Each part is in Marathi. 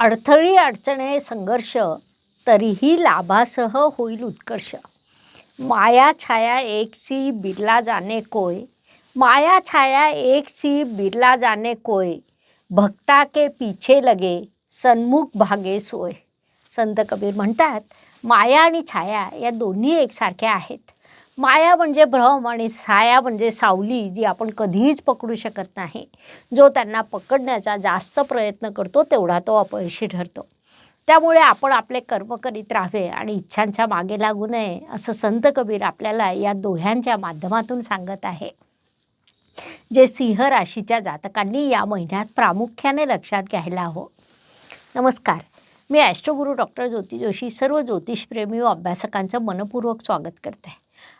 अडथळी अडचणे संघर्ष तरीही लाभासह होईल उत्कर्ष. माया छाया एक सी बिरला जाने कोय. माया छाया एक सी बिरला जाने कोय. भक्ता के पीछे लगे सन्मुख भागे सोय. संत कबीर म्हणतात माया आणि छाया या दोन्ही एकसारख्या आहेत. माया म्हणजे भ्रम आणि साया म्हणजे सावली जी आपण कधीच पकडू शकत नाही. जो त्यांना पकडण्याचा जास्त प्रयत्न करतो तेवढा तो अपयशी ठरतो. त्यामुळे आपण आपले कर्म करीत राहावे आणि इच्छांच्या मागे लागू नये असं संत कबीर आपल्याला या दोह्यांच्या माध्यमातून सांगत आहे. जे सिंह राशीच्या जातकांनी या महिन्यात प्रामुख्याने लक्षात घ्यायला हवं. नमस्कार. मी ॲस्ट्रोगुरू डॉक्टर ज्योती जोशी सर्व ज्योतिषप्रेमी व अभ्यासकांचं मनपूर्वक स्वागत करते.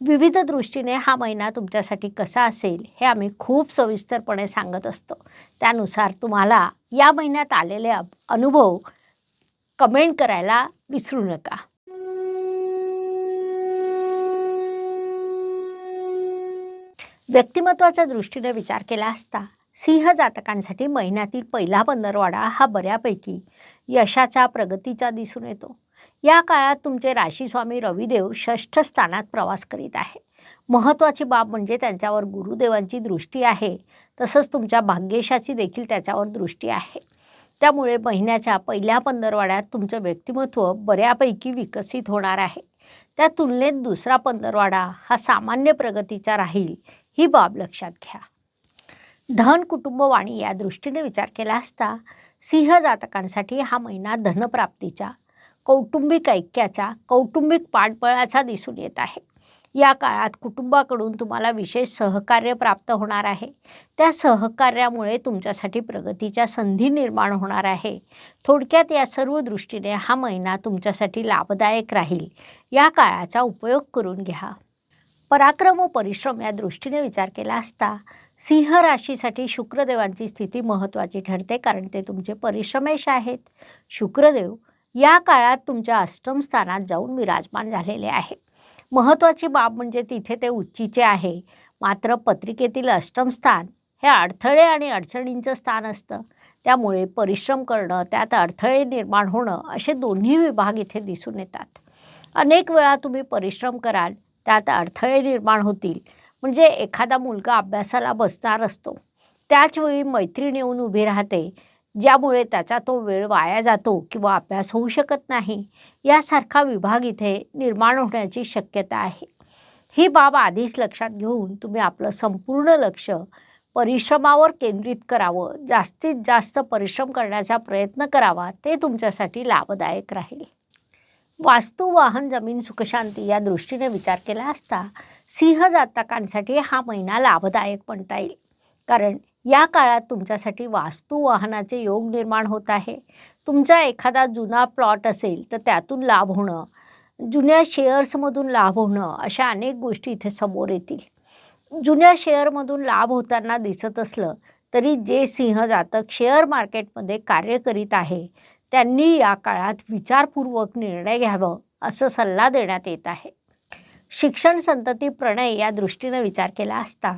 विविध दृष्टीने हा महिना तुमच्यासाठी कसा असेल हे आम्ही खूप सविस्तरपणे सांगत असतो. त्यानुसार तुम्हाला या महिन्यात आलेले अनुभव कमेंट करायला विसरू नका. व्यक्तिमत्वाच्या दृष्टीने विचार केला असता सिंह जातकांसाठी महिन्यातील पहिला पंधरवाडा हा बऱ्यापैकी यशाचा प्रगतीचा दिसून येतो. या काळात तुमचे राशीस्वामी रविदेव षष्ठ स्थानात प्रवास करीत आहे महत्त्वाची बाब म्हणजे त्यांच्यावर गुरुदेवांची दृष्टी आहे. तसंच तुमच्या भाग्येशाची देखील त्याच्यावर दृष्टी आहे. त्यामुळे महिन्याच्या पहिल्या पंधरवाड्यात तुमचं व्यक्तिमत्व बऱ्यापैकी विकसित होणार आहे. त्या तुलनेत दुसरा पंधरवाडा हा सामान्य प्रगतीचा राहील ही बाब लक्षात घ्या. धन कुटुंब वाणी या दृष्टीने विचार केला असता सिंह जातकांसाठी हा महिना धनप्राप्तीचा कौटुंबिक ऐक्याचा कौटुंबिक पाठबळाचा दिसून येत आहे. या काळात कुटुंबाकडून तुम्हाला विशेष सहकार्य प्राप्त होणार आहे. त्या सहकार्यामुळे तुमच्यासाठी प्रगतीच्या संधी निर्माण होणार आहे. थोडक्यात या सर्व दृष्टीने हा महिना तुमच्यासाठी लाभदायक राहील. या काळाचा उपयोग करून घ्या. पराक्रम व परिश्रम या दृष्टीने विचार केला असता सिंह राशीसाठी शुक्रदेवांची स्थिती महत्त्वाची ठरते कारण ते तुमचे परिश्रमेश आहेत. शुक्रदेव या काळात तुमच्या अष्टम स्थानात जाऊन विराजमान झालेले आहे. महत्त्वाची बाब म्हणजे तिथे ते उच्चीचे आहे. मात्र पत्रिकेतील अष्टम स्थान हे अडथळे आणि अडचणींचं स्थान असतं. त्यामुळे परिश्रम करणं त्यात अडथळे निर्माण होणं असे दोन्ही विभाग इथे दिसून येतात. अनेक वेळा तुम्ही परिश्रम कराल त्यात अडथळे निर्माण होतील. म्हणजे एखादा मुलगा अभ्यासाला बसणार असतो. त्याचवेळी मैत्रीण येऊन उभी राहते. ज्यामुळे त्याचा तो वेळ वाया जातो किंवा अभ्यास होऊ शकत नाही. यासारखा विभाग इथे निर्माण होण्याची शक्यता आहे. ही बाब आधीच लक्षात घेऊन तुम्ही आपलं संपूर्ण लक्ष परिश्रमावर केंद्रित करावं. जास्तीत जास्त परिश्रम करण्याचा प्रयत्न करावा. ते तुमच्यासाठी लाभदायक राहील. वास्तू वाहन जमीन सुखशांती या दृष्टीने विचार केला असता सिंह जातकांसाठी हा महिना लाभदायक म्हणता येईल. कारण या काळात तुमच्यासाठी वास्तू वाहनाचे योग निर्माण होत आहे. तुमचा एखादा जुना प्लॉट असेल तर त्यातून लाभ होणं जुन्या शेअर्समधून लाभ होणं अशा अनेक गोष्टी इथे समोर येतील. जुन्या शेअरमधून लाभ होताना दिसत असलं तरी जे सिंह जातक शेअर मार्केटमध्ये कार्य करीत आहे त्यांनी या काळात विचारपूर्वक निर्णय घ्यावं असं सल्ला देण्यात येत आहे. शिक्षण संतती प्रणय या दृष्टीनं विचार केला असता.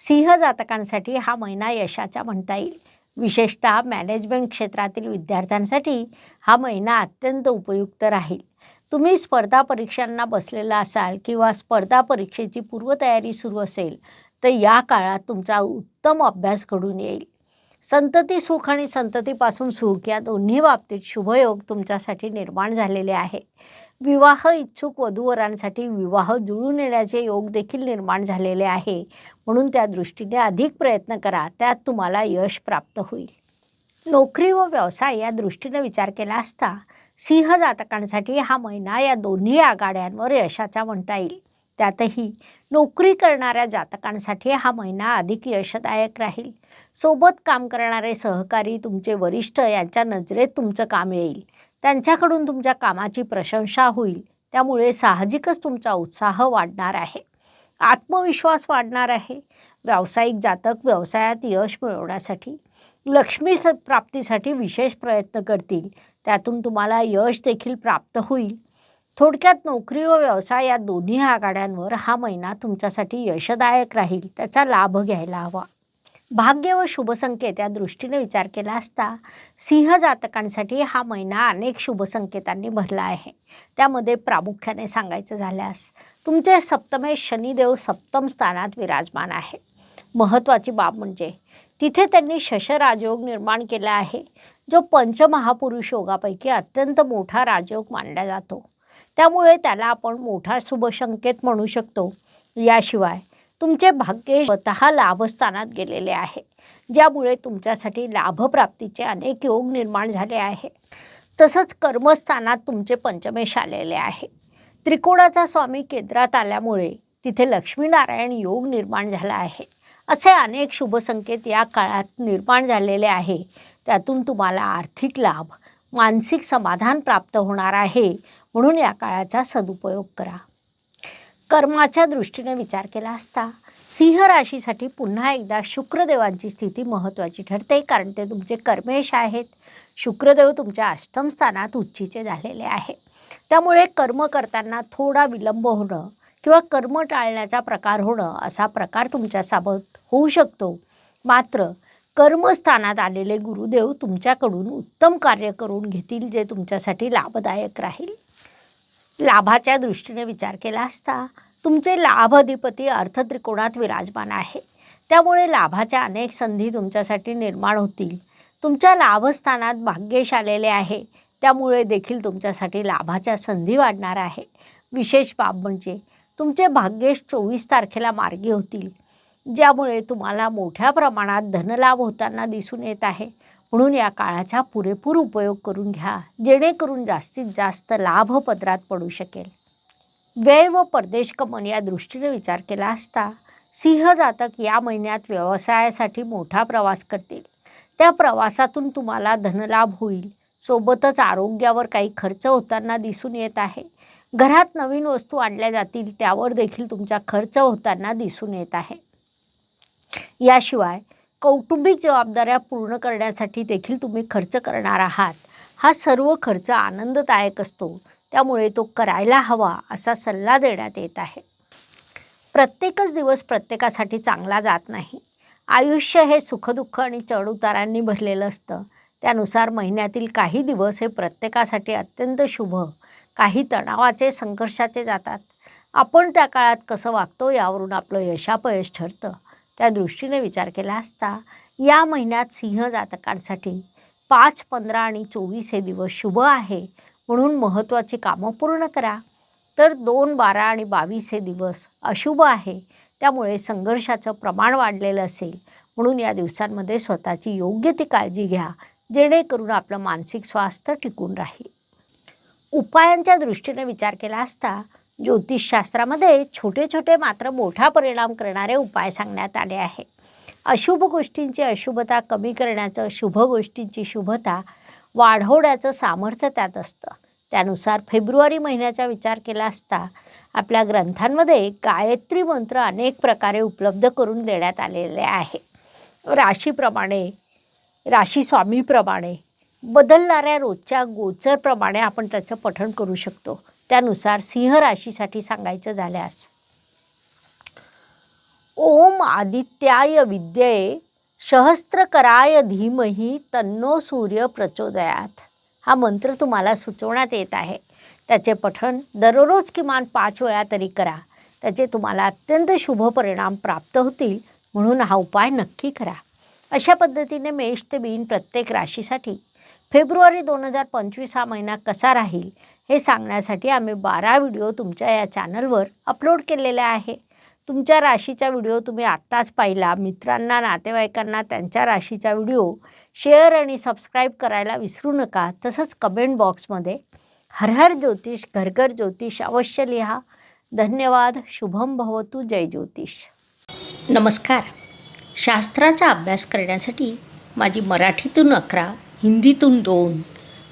सिंह जातकांसाठी हा महिना यशाचा म्हणता येईल. विशेषतः मॅनेजमेंट क्षेत्रातील विद्यार्थ्यांसाठी हा महिना अत्यंत उपयुक्त राहील. तुम्ही स्पर्धा परीक्षांना बसलेला असाल किंवा स्पर्धा परीक्षेची पूर्वतयारी सुरू असेल तर या काळात तुमचा उत्तम अभ्यास घडून येईल. संतती सुख आणि संततीपासून सुख या दोन्ही बाबतीत शुभयोग तुमच्यासाठी निर्माण झालेले आहे. विवाह इच्छुक वधूवरांसाठी विवाह जुळून येण्याचे योग देखील निर्माण झालेले आहे. म्हणून त्या दृष्टीने अधिक प्रयत्न करा. त्यात तुम्हाला यश प्राप्त होईल. नोकरी व व्यवसाय या दृष्टीने विचार केला असता सिंह जातकांसाठी हा महिना या दोन्ही आघाड्यांवर यशाचा म्हणता येईल. त्यातही नोकरी करणाऱ्या जातकांसाठी हा महिना अधिक यशदायक राहील. सोबत काम करणारे सहकारी तुमचे वरिष्ठ यांच्या नजरेत तुमचं काम येईल. त्यांच्याकडून तुमच्या कामाची प्रशंसा होईल. त्यामुळे साहजिकच तुमचा उत्साह वाढणार आहे. आत्मविश्वास वाढणार आहे. व्यावसायिक जातक व्यवसायात यश मिळवण्यासाठी लक्ष्मी स प्राप्तीसाठी विशेष प्रयत्न करतील. त्यातून तुम्हाला यश देखील प्राप्त होईल. थोडक्यात नोकरी व व्यवसाय या दोन्ही आघाड्यांवर हा महिना तुमच्यासाठी यशदायक राहील. त्याचा लाभ घ्यायला हवा. भाग्य व शुभसंकेत या दृष्टीने विचार केला असता सिंह जातकांसाठी हा महिना अनेक शुभसंकेतांनी भरला आहे. त्यामध्ये प्रामुख्याने सांगायचं झाल्यास तुमचे सप्तमेश शनिदेव सप्तम स्थानात विराजमान आहे महत्त्वाची बाब म्हणजे तिथे त्यांनी शशराजयोग निर्माण केला आहे जो पंचमहापुरुष योगापैकी अत्यंत मोठा राजयोग मानला जातो. त्यामुळे त्याला आपण मोठा शुभसंकेत म्हणू शकतो. याशिवाय तुमचे भाग्य स्वतः लाभस्थानात गेलेले आहे ज्यामुळे तुमच्यासाठी लाभप्राप्तीचे अनेक योग निर्माण झाले आहे. तसंच कर्मस्थानात तुमचे पंचमेश आलेले आहे. त्रिकोणाचा स्वामी केंद्रात आल्यामुळे तिथे लक्ष्मीनारायण योग निर्माण झाला आहे. असे अनेक शुभसंकेत या काळात निर्माण झालेले आहे. त्यातून तुम्हाला आर्थिक लाभ मानसिक समाधान प्राप्त होणार आहे म्हणून या काळाचा सदुपयोग करा. कर्माच्या दृष्टीने विचार केला असता सिंह राशीसाठी पुन्हा एकदा शुक्रदेवांची स्थिती महत्त्वाची ठरते कारण ते तुमचे कर्मेश आहेत. शुक्रदेव तुमच्या अष्टमस्थानात उच्चीचे झालेले आहे. त्यामुळे कर्म करताना थोडा विलंब होणं किंवा कर्म टाळण्याचा प्रकार होणं असा प्रकार तुमच्यासोबत होऊ शकतो. मात्र कर्मस्थानात आलेले गुरुदेव तुमच्याकडून उत्तम कार्य करून घेतील जे तुमच्यासाठी लाभदायक राहील. लाभाच्या दृष्टीने विचार केला असता तुमचे लाभाधिपती अर्थत्रिकोणात विराजमान आहे. त्यामुळे लाभाच्या अनेक संधी तुमच्यासाठी निर्माण होतील. तुमच्या लाभस्थानात भाग्येश आलेले आहे. त्यामुळे देखील तुमच्यासाठी लाभाच्या संधी वाढणार आहे. विशेष बाब म्हणजे तुमचे भाग्येश चोवीस तारखेला मार्गी होतील ज्यामुळे तुम्हाला मोठ्या प्रमाणात धनलाभ होताना दिसून येत आहे. म्हणून या काळाचा पुरेपूर उपयोग करून घ्या जेणेकरून जास्तीत जास्त लाभ पदरात पडू शकेल. व्यय व परदेश कमन या दृष्टीने विचार केला असता सिंह जातक या महिन्यात व्यवसायासाठी मोठा प्रवास करतील. त्या प्रवासातून तुम्हाला धनलाभ होईल. सोबतच आरोग्यावर काही खर्च होताना दिसून येत आहे. घरात नवीन वस्तू आणल्या जातील त्यावर देखील तुमचा खर्च होताना दिसून येत आहे. याशिवाय कौटुंबिक जबाबदाऱ्या पूर्ण करण्यासाठी देखील तुम्ही खर्च करणार आहात. हा सर्व खर्च आनंददायक असतो. त्यामुळे तो करायला हवा असा सल्ला देण्यात येत आहे. प्रत्येकच दिवस प्रत्येकासाठी चांगला जात नाही. आयुष्य हे सुखदुःख आणि चढउतारांनी भरलेलं असतं. त्यानुसार महिन्यातील काही दिवस हे प्रत्येकासाठी अत्यंत शुभ काही तणावाचे संघर्षाचे जातात. आपण त्या काळात कसं वागतो यावरून आपलं यशापयश ठरतं. त्या दृष्टीने विचार केला असता या महिन्यात सिंह जातकांसाठी पाच पंधरा आणि चोवीस हे दिवस शुभ आहे म्हणून महत्त्वाची कामं पूर्ण करा. तर दोन बारा आणि बावीस हे दिवस अशुभ आहे. त्यामुळे संघर्षाचं प्रमाण वाढलेलं असेल. म्हणून या दिवसांमध्ये स्वतःची योग्य ती काळजी घ्या जेणेकरून आपलं मानसिक स्वास्थ्य टिकून राहील. उपायांच्या दृष्टीने विचार केला असता ज्योतिषशास्त्रामध्ये छोटे छोटे मात्र मोठा परिणाम करणारे उपाय सांगण्यात आले आहे. अशुभ गोष्टींची अशुभता कमी करण्याचं शुभ गोष्टींची शुभता वाढवण्याचं सामर्थ्य त्यात असतं. त्यानुसार फेब्रुवारी महिन्याचा विचार केला असता आपल्या ग्रंथांमध्ये गायत्री मंत्र अनेक प्रकारे उपलब्ध करून देण्यात आलेले आहे. राशीप्रमाणे राशी स्वामीप्रमाणे बदलणाऱ्या रोजच्या गोचरप्रमाणे आपण त्याचं पठण करू शकतो. त्यानुसार सिंह राशीसाठी सांगायचं झाल्यास. ओम आदित्याय विद्ये सहस्त्रकराय धीमही तन्नो सूर्य प्रचोदयात. हा मंत्र तुम्हाला सुचवण्यात येत आहे. त्याचे पठण दररोज किमान पाच वेळा तरी करा. त्याचे तुम्हाला अत्यंत शुभ परिणाम प्राप्त होतील म्हणून हा उपाय नक्की करा. अशा पद्धतीने मेष ते बीन प्रत्येक राशीसाठी फेब्रुवारी दोन हजार पंचवीस हा महिना कसा राहील? हे सांगण्यासाठी आम्ही बारा व्हिडिओ तुमच्या या चॅनलवर अपलोड केलेले आहे. तुमच्या राशीचा व्हिडिओ तुम्ही आत्ताच पाहिला. मित्रांना नातेवाईकांना त्यांच्या राशीचा व्हिडिओ शेअर आणि सबस्क्राईब करायला विसरू नका. तसंच कमेंट बॉक्समध्ये हर हर ज्योतिष घर ज्योतिष अवश्य लिहा. धन्यवाद. शुभम भवतु. जय ज्योतिष. नमस्कार. शास्त्राचा अभ्यास करण्यासाठी माझी मराठीतून अकरा हिंदीतून दोन